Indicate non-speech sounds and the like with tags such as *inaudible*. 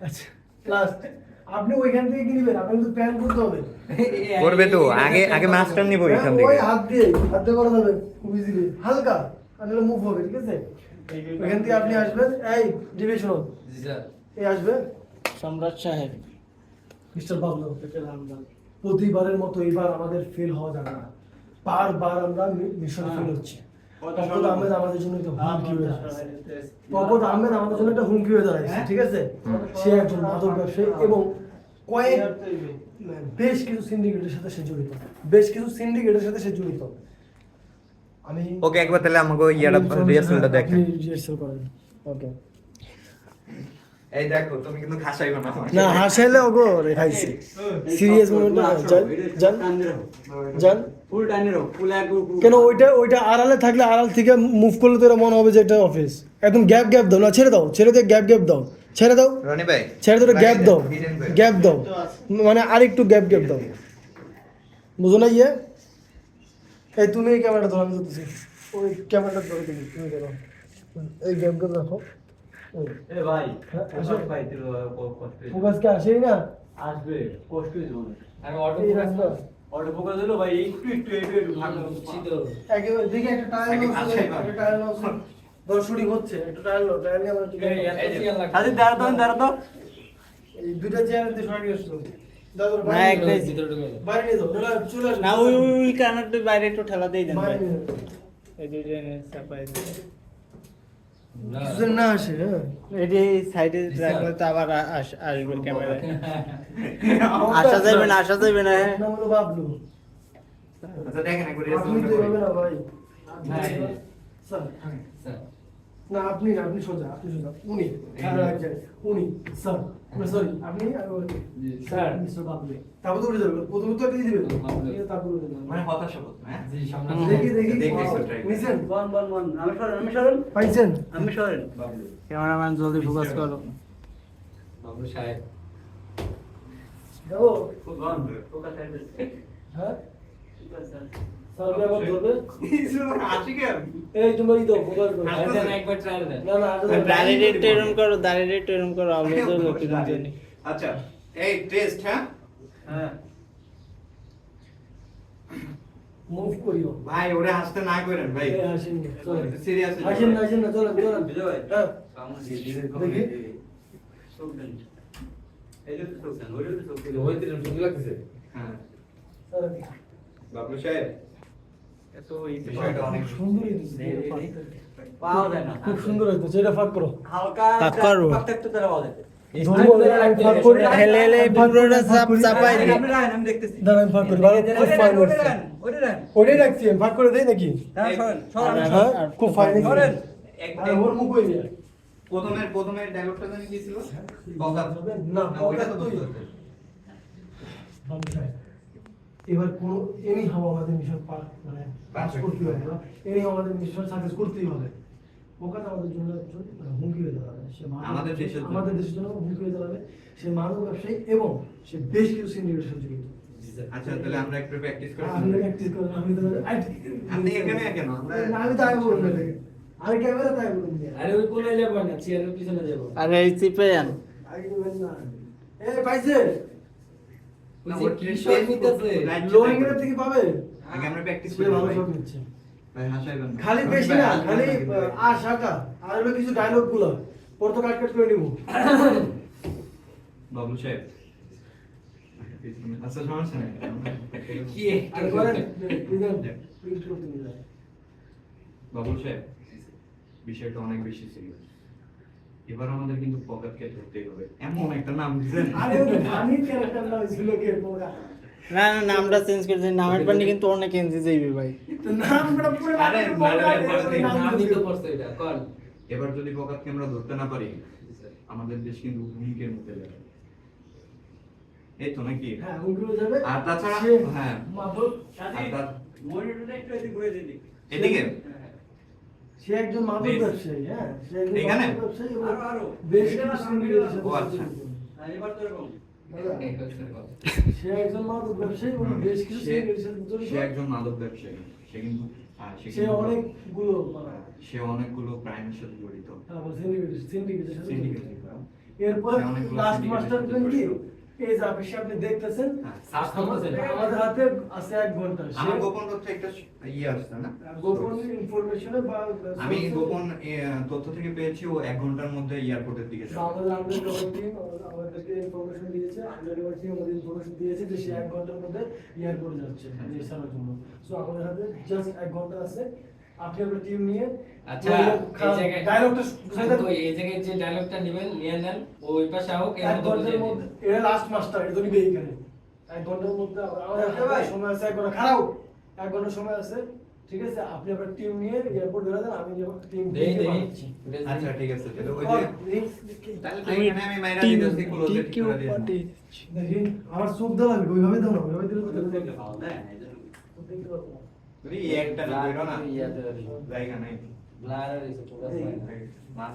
আচ্ছা লাস্ট আপনি ওইখান থেকে কি আপনি কিন্তু প্ল্যান করতে হবে। *laughs* করবে তো আগে আগে মাস্টার নিবো এখান হ্যাঁ, ওই হাত দিয়ে হাত দিয়ে করা যাবে খুব ইজিলি হালকা তাহলে মুভ হবে ঠিক আছে? ওইখান থেকে আপনি আসবেন। এই এই আসবে। সম্রাট সাহেব। মিস্টার বাবলু প্রতিবারের মতো এবার আমাদের ফেল হওয়া যাবে না। বারবার আমরা মিশনে ফেল হচ্ছে। পকত আহমেদ আমাদের জন্য একটা হুমকি হয়ে পকত আহমেদ আমাদের জন্য একটা হুমকি হয়ে দাঁড়াচ্ছে ঠিক আছে সে একজন মাদক ব্যবসায়ী এবং কয়েক বেশ কিছু সিন্ডিকেটের সাথে সে জড়িত বেশ কিছু সিন্ডিকেটের সাথে সে জড়িত আমি ওকে একবার তাহলে আমাকে ইয়াটা রিহার্সালটা দেখেন রিহার্সাল করেন ওকে এই দেখো তুমি কিন্তু না হাসাইলে ওগো রেখাইছি সিরিয়াস মোমেন্ট জান জান জান ফুল টাইনের ফুল এক কেন ওইটা ওইটা আড়ালে থাকলে আড়াল থেকে মুভ করলে তো মনে হবে যে এটা অফিস একদম গ্যাপ গ্যাপ দাও না ছেড়ে দাও ছেড়ে দিয়ে গ্যাপ গ্যাপ দাও। ছেড়ে দাও রনি ভাই ছেড়ে দিয়ে গ্যাপ দাও গ্যাপ দাও। মানে আরেকটু গ্যাপ গ্যাপ দাও। বুঝো না ইয়ে? এই তুমি এই ক্যামেরাটা ধরো আমি ধরতেছি। ওই ক্যামেরাটা ধরো তুমি তুমি ধরো। এই গ্যাপ গ্যাপ রাখো এ ভাই হ্যাঁ, ভাই আসেই না? আসবে কষ্ট জীবনে আমি অটো অটো হলো ভাই একটু একটু একটু একটু ভালো বুঝছি তো একেবারে দেখি একটা টায়ার আগে লস একটা টায়ার লস হচ্ছে একটা টায়ার লস টায়ার নিয়ে আমরা দাঁড়া তো দাঁড়া তো। এই দুইটা চেয়ার দিয়ে সরাই আসলো। না ওই বাইরে একটু ঠেলা দিয়ে দেন। এই চাপাই না আসে হ্যাঁ। এটি সাইডে রাখলে তো আবার আস- আসবে ক্যামেরায় *laughs* আসা যাবে না আসা যাবে না হ্যাঁ। বাবলু। আচ্ছা দেখেন একবার ভাই। না আপনি না আপনি সোজা আপনি সোজা। উনি উনি স্যার। সরি আপনি স্যার। মিস্টার বাবলু তারপর তো উঠে যাবে প্রথমে তো দিয়ে দিবেন। তারপর উঠে যাবে। মানে হতাশা হতো হ্যাঁ? দেখি দেখি। দেখি করি। নিছেন বন বন বন আমি সরেন আমি সরেন? পাইছেন। আমি সরেন। ক্যামেরাম্যান জলদি ফোকাস করো। বাবু সাহেব। বন ফোকাস হ্যাঁ? স্যার ব্যাপার ধরবে? আসি *laughs* কেন এই তোমার ই দাও ফোকাস করো আর দেন একবার ট্রায়াল দেন। না না দাঁড়িয়ে একটু এরম করো দাঁড়িয়ে একটু এরম করো আলো *laughs* তো লোকের জানি আচ্ছা এই টেস্ট হ্যাঁ? হ্যাঁ। মুভ করিও। ভাই ওরে হাসতে না করেন ভাই। এই আসেন না, চলেন। সিরিয়াস আসেন না আসেন না চলেন চলেন। বিজয় ভাই। হ্যাঁ। দেখি। এই যে চোখ দেন ওই যে চোখ ওই দিন সুন্দর লাগতেছে হ্যাঁ। চলেন। বাবলু সাহেব এত বিষয়টা অনেক সুন্দর পাওয়া যায় না। খুব সুন্দর হইতেছে এটা ফাঁক করো। হালকা তারা পাওয়া যায় ফাঁক করি। ফাঁক? হ্যাঁ? ওর মুখ ওই নিয়ে। প্রথমের প্রথমের ডায়লগটা জানি কি ছিল না, ওইটা তো তুই। এবার কোন এনি হাও আমাদের মিশন পার মানে পাস করতে হবে না। এনি আমাদের মিশন সাকসেস করতেই হবে। ওখানে আমাদের জন্য একজন মানে হুমকি হয়ে দাঁড়াবে। সে আমাদের দেশের আমাদের দেশের জন্য হুমকি হয়ে দাঁড়াবে। সে মানব ব্যবসায়ী এবং সে বেশ কিছু সিনিয়র সাথে জড়িত আচ্ছা তাহলে আমরা একটু প্র্যাকটিস করি আমি প্র্যাকটিস করেন আমি তো আপনি এখানে কেন? আমরা আমি তাই বলব না আমি ক্যামেরা তাই বলব আরে ওই কোনায় যাব না চেয়ারের পিছনে যাব। আরে এই চিপে যান আগে বলবেন না। এ পাইছে। থেকে পাবে? আগে আমরা প্র্যাকটিস করি ভালো শট নিচ্ছে। ভাই হাসাইবেন না। খালি বেশি না খালি আ শাখা আর হলো কিছু ডায়লগগুলো। পর তো কাট কাট করে নিব। বাবলু সাহেব। আচ্ছা সমস্যা নেই। কি আর করেন প্রিন্ট করতে নিয়ে বাবুল সাহেব বিষয়টা অনেক বেশি সিরিয়াস এবার আমাদের কিন্তু পকেটকে ধরতেই হবে। এমন একটা নাম দিবেন আরে ফানি ক্যারেক্টার না ছিল কে পোকা না না নামটা চেঞ্জ করে দিন নামের পানি কিন্তু অনেক এনজি যাইবে ভাই। তো নামটা পুরো আরে, নাম দিতে পারছ এটা কর এবার যদি পকেটকে আমরা ধরতে না পারি আমাদের দেশ কিন্তু হুমকির মুখে যাবে। এই তো নাকি? হ্যাঁ হুমকি যাবে। আর তাছাড়া হ্যাঁ। মনিটরটা একটু এদিকে ঘুরে দিদি এদিকে? সে একজন মাদক ব্যবসায়ী হ্যাঁ? সে একজন এখানে? মাদক ব্যবসায়ী আরও, আরও। বেশ ও, আচ্ছা। এবার তো এরকম। সে একজন মাদক ব্যবসায়ী এবং বেশ কিছু সে সাথে একজন মাদক ব্যবসায়ী। সে কিন্তু হ্যাঁ, সে অনেকগুলো সে অনেকগুলো ক্রাইমের সাথে জড়িত। সিন্ডিকেটের সাথে জড়িত। এরপরে লাস্ট মাস্টার প্ল্যান কি? আপনি দেখতেছেন। হ্যাঁ। সার্চ করতেছেন। আমাদের হাতে আছে এক ঘণ্টা আমার গোপন তথ্য একটা ইয়ে আসছে না? গোপন ইনফরমেশনে বা আমি গোপন তথ্য থেকে পেয়েছি ও এক ঘণ্টার মধ্যে এয়ারপোর্টের দিকে যাবে। আমাদের আমাদের টিম আমাদেরকে ইনফরমেশন দিয়েছে আমাদের টিম আমাদের ইনফরমেশন দিয়েছে যে সে এক ঘণ্টার মধ্যে এয়ারপোর্টে যাচ্ছে দেশ জন্য। সো আমাদের হাতে জাস্ট এক ঘণ্টা আছে। আপনি আপনার টিম নিয়ে। আচ্ছা এই জায়গায় ডায়লগটা তো এই জায়গায় যে ডায়লগটা নেবেন নিয়ে নেন ওই পাশে হোক এর মধ্যে ঘণ্টার বুঝিয়ে মধ্যে। দিন। এটা লাস্ট মাস্টার এটা নিবে এইখানে এক ঘণ্টার মধ্যে আমরা- সময় আছে এক ঘণ্টা খারাপ। এক ঘণ্টা সময় আছে। ঠিক আছে আপনি আপনার টিম নিয়ে এয়ারপোর্ট বেরো দেন আমি টিম দেই দেই। আচ্ছা ঠিক আছে তাহলে ওই যে তাহলে তো এখানে আমি মাইরা টিম দিতেছি ক্লোজ টিমকে করে দিয়েছি। দেখি আমার চোখ দেওয়া লাগবে ওইভাবে দাও না ওইভাবে দিলে তো দেখতে না। যদি একটা না বেরো না জায়গা নাই। ব্লার হইছে পুরো এই। মাছ